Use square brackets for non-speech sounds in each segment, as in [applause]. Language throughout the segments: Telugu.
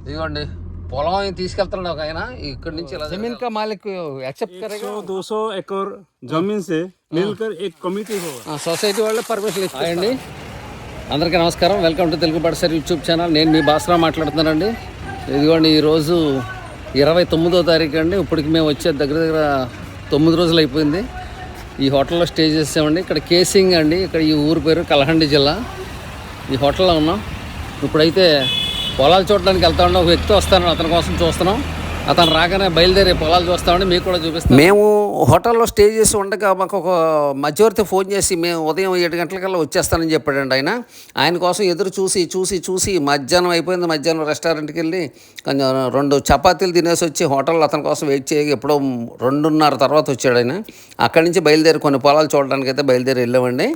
ఇదిగోండి పొలం ఆయన తీసుకెళ్తున్నాడు ఒక ఆయన ఇక్కడి నుంచి ఇలా జమీన్ కా మాలిక్ యాక్సెప్ట్ सौ दो सौ एकड़ जमीन से मिलकर एक कमिटी होगा సొసైటీ వాళ్ళే పర్మిషన్ ఇస్తాయండి అందరికీ నమస్కారం welcome to Telugu పడసారి YouTube channel నేను మీ బాసరా మాట్లాడుతున్నానండి ఇదిగోండి ఈరోజు ఇరవై తొమ్మిదో తారీఖు అండి ఇప్పటికి మేము వచ్చే దగ్గర దగ్గర తొమ్మిది రోజులు అయిపోయింది ఈ హోటల్లో స్టే చేసామండి ఇక్కడ కేసింగ్ అండి ఇక్కడ ఈ ఊరు పేరు కలహండి జిల్లా ఈ హోటల్లో ఉన్నాం ఇప్పుడైతే పొలాలు చూడడానికి వెళ్తా ఉన్నాం ఒక వ్యక్తి వస్తాను అతని కోసం చూస్తున్నాం. అతను రాగానే బయలుదేరి పొలాలు చూస్తామండి మీకు కూడా చూపిస్తాం మేము హోటల్లో స్టే చేసి ఉండగా మాకు ఒక మధ్యవర్తి ఫోన్ చేసి మేము ఉదయం ఏడు గంటలకల్లా వచ్చేస్తానని చెప్పాడండి ఆయన. ఆయన కోసం ఎదురు చూసి చూసి చూసి మధ్యాహ్నం అయిపోయింది. మధ్యాహ్నం రెస్టారెంట్కి వెళ్ళి కొంచెం రెండు చపాతీలు తినేసి వచ్చి హోటల్లో అతని కోసం వెయిట్ చేయగా ఎప్పుడో రెండున్నర తర్వాత వచ్చాడు ఆయన. అక్కడి నుంచి బయలుదేరి కొన్ని పొలాలు చూడడానికి అయితే బయలుదేరి వెళ్ళామండి.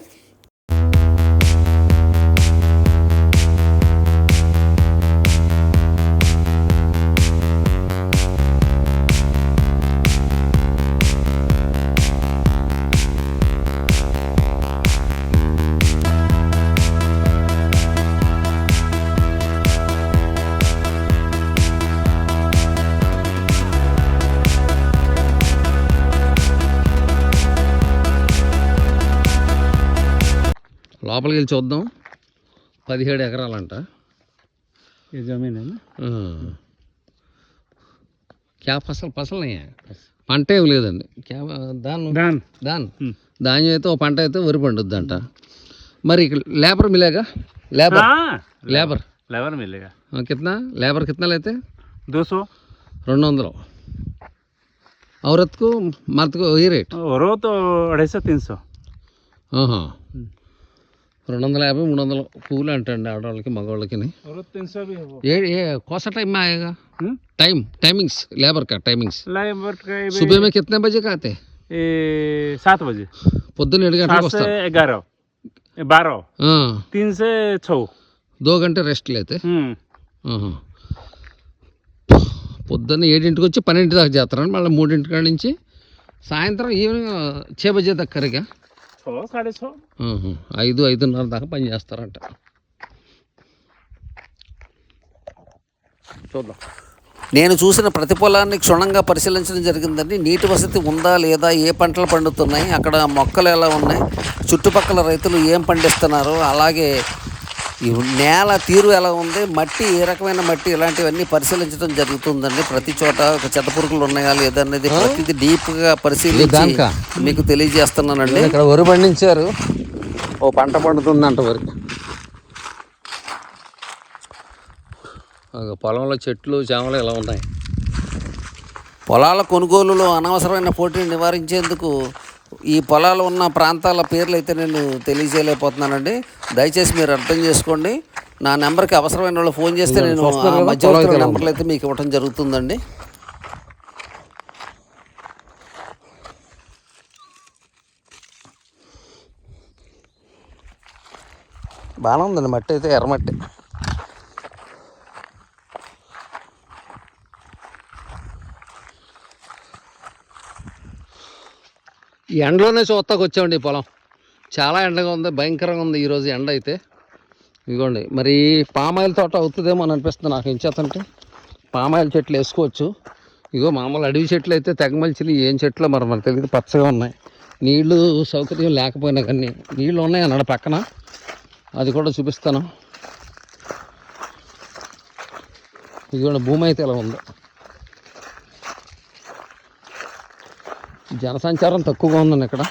లోపలికి వెళ్ళి చూద్దాం. పదిహేడు ఎకరాలంట. క్యా ఫసల్ ఫసల్? అయ్యా పంట ఏం లేదండి. క్యా దాన్ దాన్ ధాన్యం అయితే ఓ పంట అయితే వరి పండుద్ది అంట మరి ఇక్కడ లేబర్ మిలేగా లేబర్. లేబర్. లేబర్ మిలేగా కింద కిత్నా? లేబర్ కిత్నా అయితే దోసు. రెండు వందలు ఔరత్కు మరత్కు ఈ రేట్? रो तो अढ़ाई ఆహా. రెండు వందల యాభై మూడు వందలు కూలి అంటండి ఆడవాళ్ళకి మగవాళ్ళకి और वो तीन सौ भी है वो ఏ ఏ కోస టైం में आएगा हम्म? टाइम टाइमिंग्स लेबर का टाइमिंग्स लेबर का ये भी- सुबह में कितने बजे का आते ये सात बजे పొద్దున్న ఏడు గంటలకు सात से వస్తారు ग्यारह ये बारह ఆ, तीन से छः దో గంట రెస్ట్ లేతే हम्म ఆహా. పొద్దున్న ఏడింటికి వచ్చి పన్నెండు దాకా చేస్తారండి మళ్ళీ మూడింటి కాడ నుంచి సాయంత్రం ఈవినింగ్ చే బజే దాకా సో సాడే సో ఐదు ఐదున్నర దాకా పని చేస్తారంట. చూద్దాం. నేను చూసిన ప్రతి పొలాన్ని క్షుణ్ణంగా పరిశీలించడం జరిగిందండి. నీటి వసతి ఉందా లేదా ఏ పంటలు పండుతున్నాయి అక్కడ మొక్కలు ఎలా ఉన్నాయి చుట్టుపక్కల రైతులు ఏం పండిస్తున్నారు అలాగే నేల తీరు ఎలా ఉంది? మట్టి ఏ రకమైన మట్టి ఇలాంటివన్నీ పరిశీలించడం జరుగుతుందండి. ప్రతి చోట ఒక చెత్త పురుగులు ఉన్నాయా లేదనేది ప్రతిదీ డీప్గా పరిశీలించి మీకు తెలియజేస్తున్నానండి. ఇక్కడ వరి పండించారు. ఓ పంట పండుతుందంట వరి. ఆ, పొలంలో చెట్లు చేమలు ఇలా ఉన్నాయి. పొలాల కొనుగోలులో అనవసరమైన పోటీని నివారించేందుకు ఈ పొలాలు ఉన్న ప్రాంతాల పేర్లు అయితే నేను తెలియజేయలేకపోతున్నానండి. దయచేసి మీరు అర్థం చేసుకోండి. నా నెంబర్కి అవసరమైన వాళ్ళు ఫోన్ చేస్తే నేను మధ్యవర్తుల నెంబర్లు అయితే మీకు ఇవ్వడం జరుగుతుందండి. బాగానే ఉందండి మట్టి అయితే ఎర్రమట్టి ఎండలోనే చూస్తాకు వచ్చామండి ఈ పొలం. చాలా ఎండగా ఉంది భయంకరంగా ఉంది ఈరోజు ఎండ అయితే. ఇదిగోండి మరి పామాయిల్ తోట అవుతుందేమో అని అనిపిస్తుంది నాకు. ఏం చేతంటే పామాయిల్ చెట్లు వేసుకోవచ్చు. ఇగో మామూలు అడవి చెట్లు అయితే తెగమలిచిలు ఏం చెట్లు మరి మనకు తెలియదు పచ్చగా ఉన్నాయి. నీళ్ళు సౌకర్యం లేకపోయినా కానీ నీళ్ళు ఉన్నాయి అన్నాడు పక్కన. అది కూడా చూపిస్తాను. ఇదిగోండి భూమి అయితే ఇలా ఉంది. జనసంచారం తక్కువగా ఉందండి ఇక్కడ.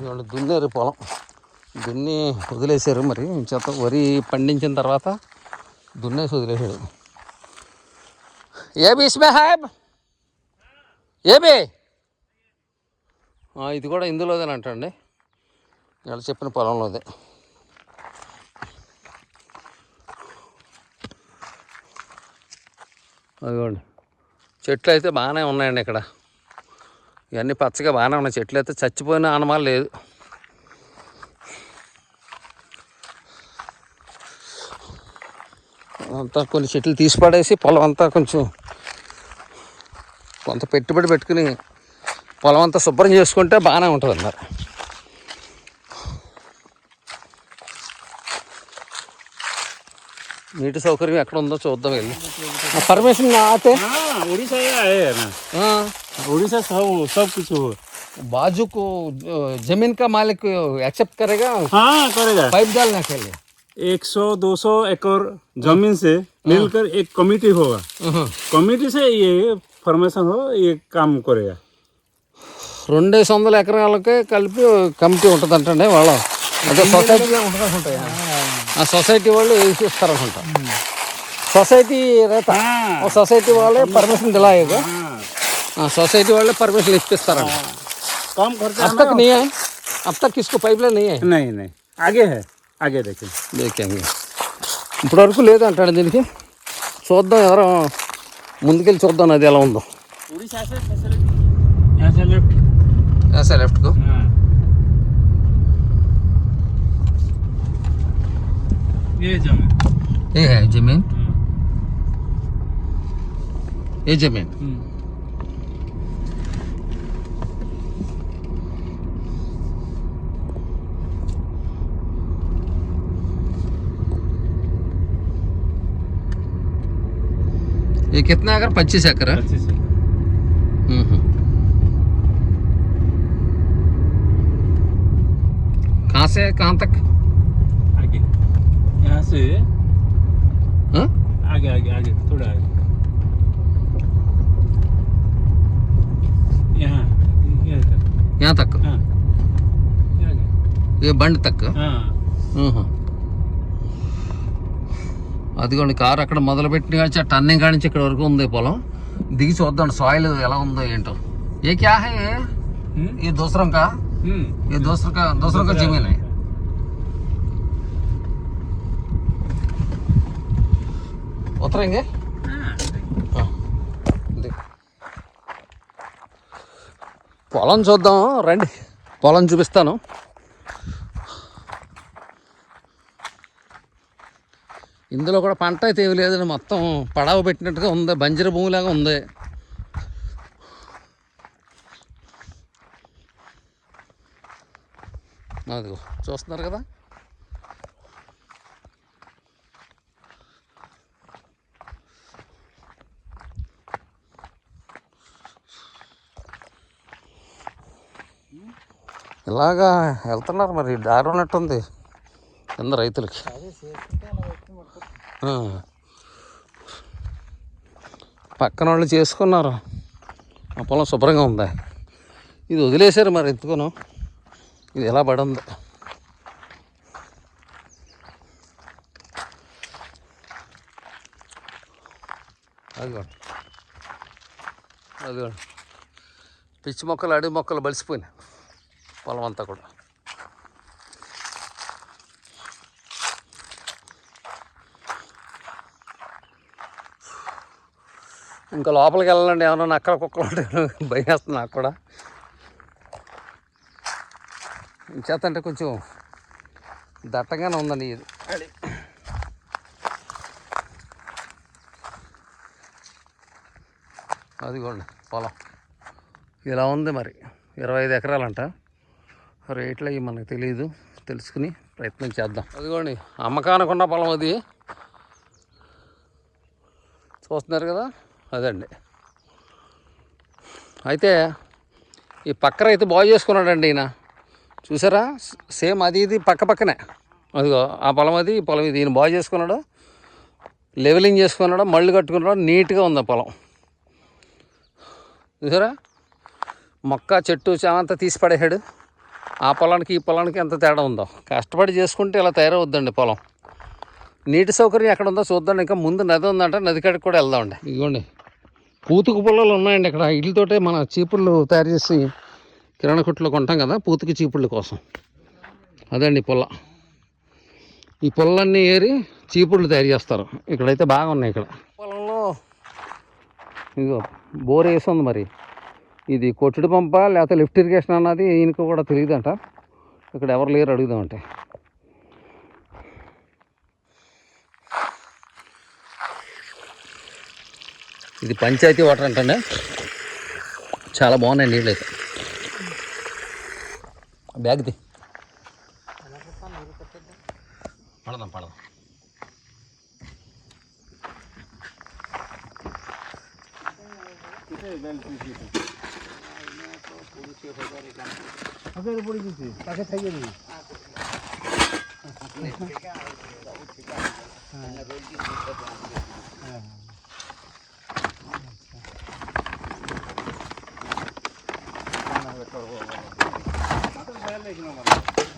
వీళ్ళు దున్నేరు పొలం. దున్ని వదిలేశారు మరి. చేత వరి పండించిన తర్వాత దున్నేసి వదిలేశాడు ఏ బి ఇస్మే హాయ్ ఇది కూడా ఇందులోదేనంట అండి ఇలా చెప్పిన పొలంలోదే. అదిగోండి. చెట్లు అయితే బాగానే ఉన్నాయండి ఇక్కడ. ఇవన్నీ పచ్చగా బాగానే ఉన్నాయి. చెట్లు అయితే చచ్చిపోయిన ఆనమాలు లేదు. అంతా కొన్ని చెట్లు తీసి పడేసి పొలం అంతా కొంచెం కొంత పెట్టుబడి పెట్టుకుని పొలం అంతా శుభ్రం చేసుకుంటే బాగానే ఉంటుంది అన్నారు నీటి సౌకర్యం ఎక్కడ ఉందో చూద్దాం వెళ్ళి పర్మిషన్ ఆతే हाँ उड़ीसा ये आए है ना उड़ीसा सब सब कुछ हो बाजू को अ, जमीन का मालिक एक्सेप्ट करेगा हाँ करेगा पाइप डालने के लिए एक सौ दो सौ एकड़ जमीन से मिलकर एक कमेटी होगा हाँ। कमेटी से ये फॉर्मेशन हो ये काम करेगा రెండేసి వందల ఎకరాలకి కలిపి కమిటీ ఉంటుంది అంటండి వాళ్ళ అదే సొసైటీ ఆ సొసైటీ వాళ్ళు వేసిస్తారు అనుకుంటా సొసైటీ రైత. సొసైటీ వాళ్ళే పర్మిషన్ దిలా సొసైటీ వాళ్ళే పర్మిషన్ ఇప్పిస్తారంట. कम खर्चा अब तक नहीं है अब तक किसको पाइपलाइन नहीं है नहीं नहीं आगे है आगे देखें देखेंगे ఇప్పుడు దీనికి. చూద్దాం ఎవరో ముందుకెళ్ళి చూద్దాం అది ఎలా ఉందో. లెఫ్ట్. లెఫ్ట్ ये ज़मीन। ये है ज़मीन। हम्म। ये ज़मीन। हम्म। ये कितना अगर? पच्चीस एकड़ है। कहाँ हम्म, कहाँ से कहाँ तक? यहाँ से हाँ? आगे आगे आगे थोड़ा आगे यहाँ ये तक यहाँ तक हाँ ये आगे ये बंड तक हाँ మ్మ్. అదిగోండి కారు అక్కడ మొదలుపెట్టిన కాడి నుంచి టర్నింగ్ కాడి నుంచి ఇక్కడ వరకు ఉంది పొలం దిగి చూద్దాం సాయిల్ ఎలా ఉందో ఏంటో ఏ క్యా హై ये? हम्म ये दूसरों का हम्म ये दूसरों का दूसरों का जमीन है उतरेंगे हाँ देख. పొలం చూద్దాం రండి పొలం చూపిస్తాను ఇందులో కూడా పంట అయితే ఏమి లేదండి మొత్తం పడవ పెట్టినట్టుగా ఉంది బంజర భూమిలాగా ఉంది అదిగో చూస్తున్నారు కదా ఇలాగా వెళ్తున్నారు మరి దారి ఉన్నట్టుంది కింద రైతులకి. పక్కన వాళ్ళు చేసుకున్నారు. ఆ పొలం శుభ్రంగా ఉంది. ఇది వదిలేశారు మరి ఎందుకును ఇది ఎలా పడి అదిగోండి అదిగోండి పిచ్చి మొక్కలు అడవి మొక్కలు బలిసిపోయినాయి. పొలం అంతా కూడా. ఇంకా లోపలికి వెళ్ళాలండి ఏమన్నా నక్కల కుక్కలు ఉంటే [laughs] భయం వేస్తుంది నాకు కూడా. చేత అంటే కొంచెం దట్టంగానే ఉందండి ఇది. అది. అదిగోండి పొలం. ఇలా ఉంది మరి ఇరవై ఐదు ఎకరాలంట. రేట్లు అవి మనకు తెలియదు తెలుసుకుని ప్రయత్నం చేద్దాం. అదిగోండి అమ్మకానికి ఉన్న పొలం అది. చూస్తున్నారు కదా? అదండి. అయితే ఈ పక్క రైతు బాగు చేసుకున్నాడండి ఈయన. చూసారా? సేమ్ అది ఇది పక్క పక్కనే. అదిగో ఆ పొలం అది ఈ పొలం ఇది. ఈయన బాగు చేసుకున్నాడు. లెవెలింగ్ చేసుకున్నాడు మళ్ళు కట్టుకున్నాడు నీట్గా ఉంది ఆ పొలం. చూసారా? మొక్క చెట్టు చామంతా తీసి పడేసాడు ఆ పొలానికి ఈ పొలానికి ఎంత తేడా ఉందో. కష్టపడి చేసుకుంటే ఇలా తయారవుద్దండి పొలం. నీటి సౌకర్యం ఎక్కడ ఉందో చూద్దాం. ఇంకా ముందు నది ఉందంటే నది కాడికి కూడా వెళ్దామండి. ఇదిగోండి. పూతుకు పుల్లలు ఉన్నాయండి ఇక్కడ. వీటితోటే మన చీపుళ్ళు తయారు చేసి కిరాణా కొట్లో కొంటాం కదా పూతుకి చీపుళ్ళ కోసం. అదండి పుల్ల ఈ పుల్లన్నీ ఏరి చీపుళ్ళు తయారు చేస్తారు. ఇక్కడైతే బాగా ఉన్నాయి ఇక్కడ. పొలంలో ఇదిగో బోర్ వేసి ఉంది మరి. ఇది కొట్టుడు పంప లేకపోతే లిఫ్ట్ ఇరిగేషన్ అన్నది ఈయనకు కూడా తెలియదంట. ఇక్కడ ఎవరు లేరు అడుగుదామంటే. ఇది పంచాయతీ వాటర్ అంటే చాలా బాగున్నాయి నీళ్ళు అయితే. బ్యాగ్ది పడదాం పడదాం. Thank you. আগে পড়ে গেছি তাকে থেকে দিই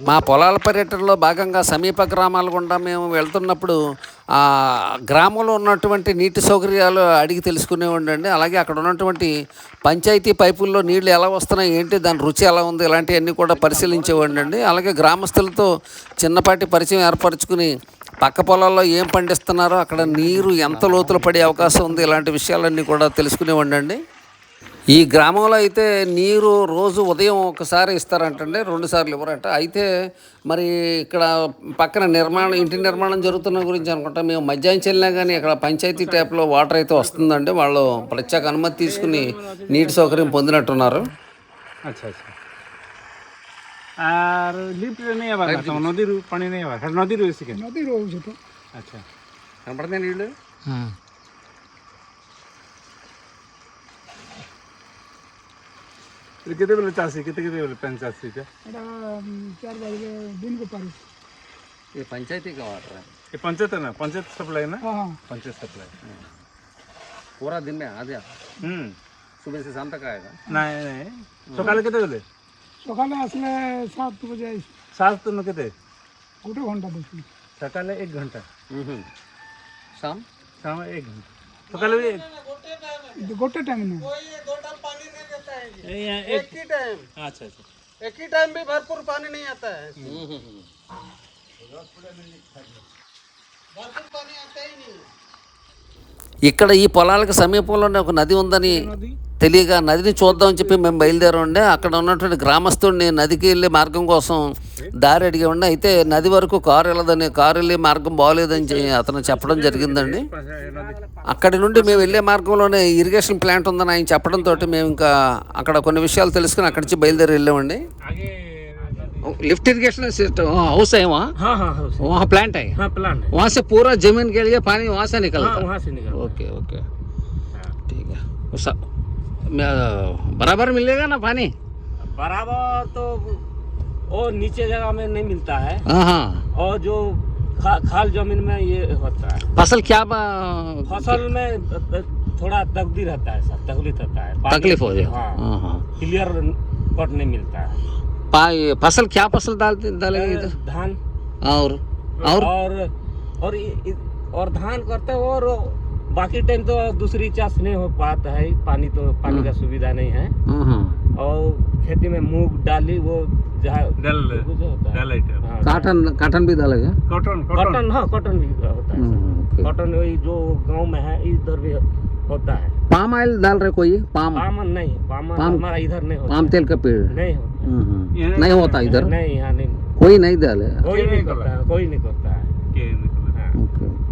మా పొలాల పర్యటనలో భాగంగా సమీప గ్రామాల గుండా మేము వెళ్తున్నప్పుడు ఆ గ్రామంలో ఉన్నటువంటి నీటి సౌకర్యాలు అడిగి తెలుసుకునేవాడిని అలాగే అక్కడ ఉన్నటువంటి పంచాయతీ పైపుల్లో నీళ్ళు ఎలా వస్తున్నాయి ఏంటి దాని రుచి ఎలా ఉంది ఇలాంటివన్నీ కూడా పరిశీలించేవాడిని అండి. అలాగే గ్రామస్తులతో చిన్నపాటి పరిచయం ఏర్పరచుకుని పక్క పొలాల్లో ఏం పండిస్తున్నారో అక్కడ నీరు ఎంత లోతులు పడే అవకాశం ఉంది ఇలాంటి విషయాలన్నీ కూడా తెలుసుకునేవాడిని అండి. ఈ గ్రామంలో అయితే నీరు రోజు ఉదయం ఒకసారి ఇస్తారంటండి రెండు సార్లు ఇవ్వరంట అయితే మరి ఇక్కడ పక్కన నిర్మాణం ఇంటి నిర్మాణం జరుగుతున్న గురించి అనుకుంటా మేము మధ్యాహ్నం చెల్లినా కానీ ఇక్కడ పంచాయతీ ట్యాప్లో వాటర్ అయితే వస్తుందండి వాళ్ళు ప్రత్యేక అనుమతి తీసుకుని నీటి సౌకర్యం పొందినట్టున్నారు আচ্ছা আচ্ছা আর লিফট নেই আবার তোমার নদীর পানি নেই আবার হ্যাঁ নদীর রয়েছে কেন নদী রয়েছে তো আচ্ছা కనపడుతుంది এটা କେତେବେଳେ ଚାଷୀ କେତେ କେତେବେଳେ ପେନ୍ ଚାଷୀ ଏଇଟା ଏଇଟା ଚାର ବାରିକେ ଦିନକୁ ପାରୁ ये पंचायत ही का वाटर है। ये पंचायत है ना? पंचायत सप्लाई ना? हाँ पंचायत सप्लाई। पूरा दिन में आ गया। हम्म। सुबह से शाम तक आएगा। नहीं नहीं। सकाले केते बेले সকালে আসলে সাত বজে আইস सात तो न केते গোটে घंटा बस सकाले एक घंटा। हम्म, हम्म शाम? शाम एक घंटा। सकाले भी एक- গোটে টাইম না एक ही टाइम अच्छा अच्छा। एक ही टाइम भी भरपूर पानी नहीं आता है। भरपूर पानी आता ही नहीं ఇక్కడ ఈ పొలాలకు సమీపంలోనే ఒక నది ఉందని తెలియక నదిని చూద్దామని చెప్పి మేము బయలుదేరండి అక్కడ ఉన్నటువంటి గ్రామస్తుడిని నదికి వెళ్ళే మార్గం కోసం దారి అడిగామండి. అయితే నది వరకు కారు వెళ్ళదని కారు వెళ్ళే మార్గం బాగోలేదని అతను చెప్పడం జరిగిందండి. అక్కడి నుండి మేము వెళ్ళే మార్గంలోనే ఇరిగేషన్ ప్లాంట్ ఉందని ఆయన చెప్పడంతో మేము ఇంకా అక్కడ కొన్ని విషయాలు తెలుసుకుని అక్కడి నుంచి బయలుదేరి వెళ్ళామండి. लिफ्ट इरिगेशन सिस्टम हाउस है वहाँ। हाँ हाँ हाँ। वहाँ प्लांट है। हाँ प्लान है। वहाँ से पूरा ज़मीन के लिए पानी वहाँ से निकलता हाँ है। वहाँ से निकल ओके ओके ठीक है। बराबर मिलेगा ना पानी? बराबर तो वो नीचे जगह में नहीं मिलता है। हाँ हाँ। और जो खा, खाल ज़मीन में ये होता है। फ़सल क्या फ़सल में थोड़ा तकदी रहता है सर तकलीफ़ रहता है। तकलीफ़ हो जाए। हाँ। हाँ हाँ। क्लियर कट नहीं मिलता है। पा- फ़सल क्या फ़सल डालते डालेंगे इधर धान। और और? और और और धान करते हैं और बाकी टाइम तो दूसरी चाष नहीं हो पाता है पानी तो पानी का सुविधा नहीं है। हाँ, हाँ। और खेती में मूंग डाली वो डल है। डल काटन काटन भी डालेगा? Cotton cotton. कॉटन हाँ कॉटन भी होता है। हम्म, कॉटन वही जो गाँव में है इधर भी होता है। पाम ऑयल डाल रहे कोई? पाम? पाम नहीं पाम पाम- हमारा इधर नहीं होता। पाम तेल का पेड़। नहीं होता। हम्म, हम्म। नहीं होता इधर। नहीं यहाँ नहीं। कोई नहीं डाले कोई नहीं नहीं करता। है कोई नहीं करता है। के हाँ। ओके।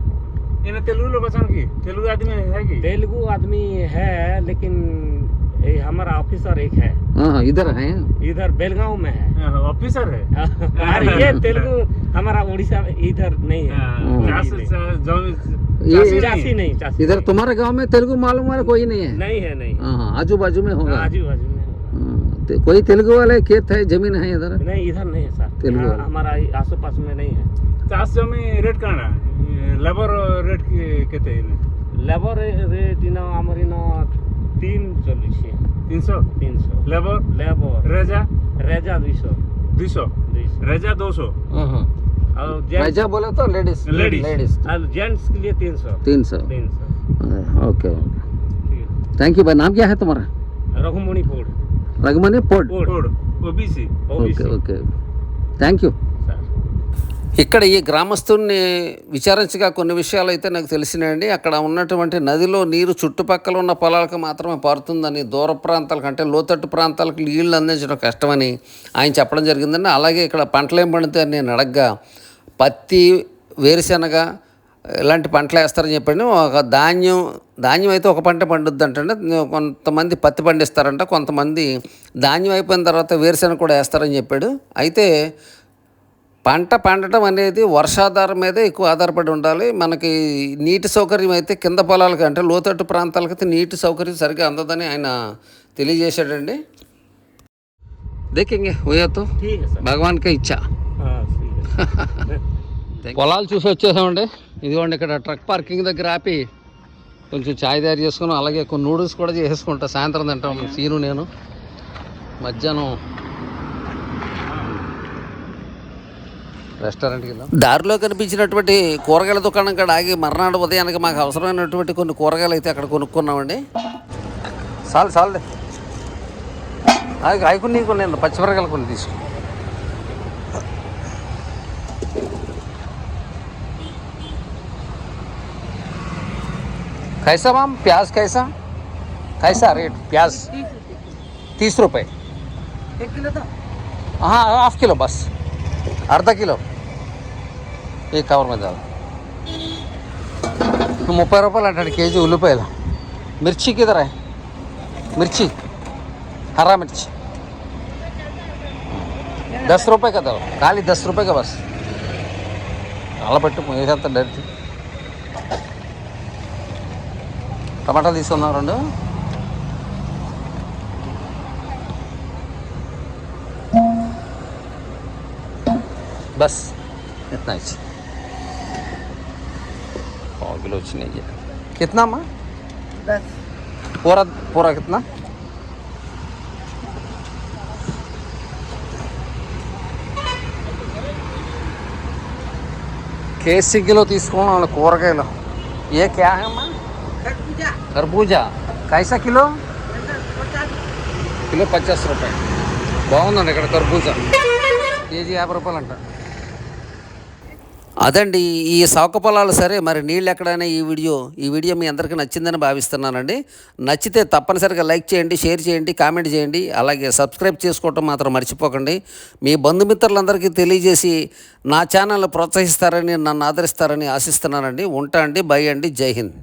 ये तेलुगु लोग पसंद की? तेलुगु आदमी है की? तेलुगु आदमी है लेकिन ये हमारा ऑफिसर एक है। हाँ हाँ इधर है। इधर बेलगांव में है। ऑफिसर है? और ये [laughs] तेलुगु हमारा उड़ीसा में इधर नहीं है। हम्म। चास- नहीं। चा- ये- चासी चासी नहीं। नहीं इधर तुम्हारे गाँव में तेलुगु मालूम वाला कोई नहीं है? नहीं है नहीं हाँ। हाँ आजू बाजू में होगा। आजू बाजू। हाँ, कोई तेलुगु वाले खेत है ज़मीन है इधर? नहीं इधर नहीं है सर। तेलुगु हमारा आस पास में नहीं है। चास जमी रेट काना लेबर रेट केते लेबर रेट इनो आमर इनो तीन चलिए तीन सौ? तीन सौ। लेबर लेबर रेजा रेजा दुई सौ। दुई सौ? रेजा दो सौ? हाँ हाँ। राजा बोले तो लेडीज़ Ladies. लेडीज़ जेंट्स के लिए तीन सौ। तीन सौ। तीन सौ। ओके। ओके थैंक यू भाई। नाम क्या है तुम्हारा? Raghumanipur Raghumani Raghumani పోడ్. Okay okay. Thank you ఇక్కడ ఈ గ్రామస్తుని విచారించగా కొన్ని విషయాలు అయితే నాకు తెలిసినాయండి. అక్కడ ఉన్నటువంటి నదిలో నీరు చుట్టుపక్కల ఉన్న పొలాలకు మాత్రమే పారుతుందని దూర ప్రాంతాలకు అంటే లోతట్టు ప్రాంతాలకు నీళ్ళు అందించడం కష్టమని ఆయన చెప్పడం జరిగిందండి. అలాగే ఇక్కడ పంటలు ఏం పండుతాయని నేను అడగ్గా పత్తి వేరుశనగ ఇలాంటి పంటలు వేస్తారని చెప్పండి. ఒక ధాన్యం ధాన్యం అయితే ఒక పంట పండుద్ది అంటే కొంతమంది పత్తి పండిస్తారంట. కొంతమంది ధాన్యం అయిపోయిన తర్వాత వేరుశెనగ కూడా వేస్తారని చెప్పాడు. అయితే పంట పండటం అనేది వర్షాధారం మీద ఎక్కువ ఆధారపడి ఉండాలి. మనకి నీటి సౌకర్యం అయితే కింద పొలాలకి అంటే లోతట్టు ప్రాంతాలకైతే నీటి సౌకర్యం సరిగ్గా అందదని ఆయన తెలియజేశాడండి. దేకింగే హోయాతో భగవాన్కే ఇచ్చా. [laughs] పొలాలు చూసి వచ్చేసామండి. ఇదిగోండి ఇక్కడ ట్రక్ పార్కింగ్ దగ్గర ఆపి కొంచెం చాయ్ తయారు చేసుకుని అలాగే కొన్ని నూడిల్స్ కూడా చేసుకుంటా సాయంత్రం తింటాం సీను నేను. మధ్యాహ్నం రెస్టారెంట్కి వెళ్దాం. దారిలో కనిపించినటువంటి కూరగాయల దుకాణం కాడ ఆగి మర్నాడు ఉదయానికి మాకు అవసరమైనటువంటి కొన్ని కూరగాయలు అయితే అక్కడ కొనుక్కున్నామండి. చాలు చాలులే. ఆగి ఆకుని నీకు నేను పచ్చిమిరకాయలు కొన్ని తీసుకో. कैसा मैम प्याज कैसा कैसा रेट प्याज तीस रुपये एक किलो तो हाँ हाफ किलो बस अर्धा किलो ఈ కవర్ మీద చాలు. ముప్పై రూపాయలు అంటాడు కేజీ ఉల్లిపాయలు మిర్చి కిదరా మిర్చి हरा मिर्च दस रुपये का दो खाली दस रुपये का बस అలా పట్టు వేసేస్తా డైరెక్ట్ టమాటాలు తీసుకుందాం రెండు బస్ इतना ही पाव किलो चाहिए कितना अम्मा दस पूरा पूरा कितना కేసీ కిలో తీసుకున్నాం కూరగాయలు ఏ క్యా है అమ్మా खरबूजा కర్బూజా కైసా కిలో కిలో పచాస్ రూపాయలు బాగుందండి ఇక్కడ కర్బూజా కేజీ యాభై రూపాయలు అంట అదండి ఈ సౌక పొలాలు సరే మరి నీళ్ళు ఎక్కడైనా ఈ వీడియో ఈ వీడియో మీ అందరికీ నచ్చిందని భావిస్తున్నానండి నచ్చితే తప్పనిసరిగా లైక్ చేయండి షేర్ చేయండి కామెంట్ చేయండి అలాగే సబ్స్క్రైబ్ చేసుకోవటం మాత్రం మర్చిపోకండి మీ బంధుమిత్రులందరికీ తెలియజేసి నా ఛానల్ ప్రోత్సహిస్తారని నన్ను ఆదరిస్తారని ఆశిస్తున్నానండి ఉంటా అండి బై అండి జై హింద్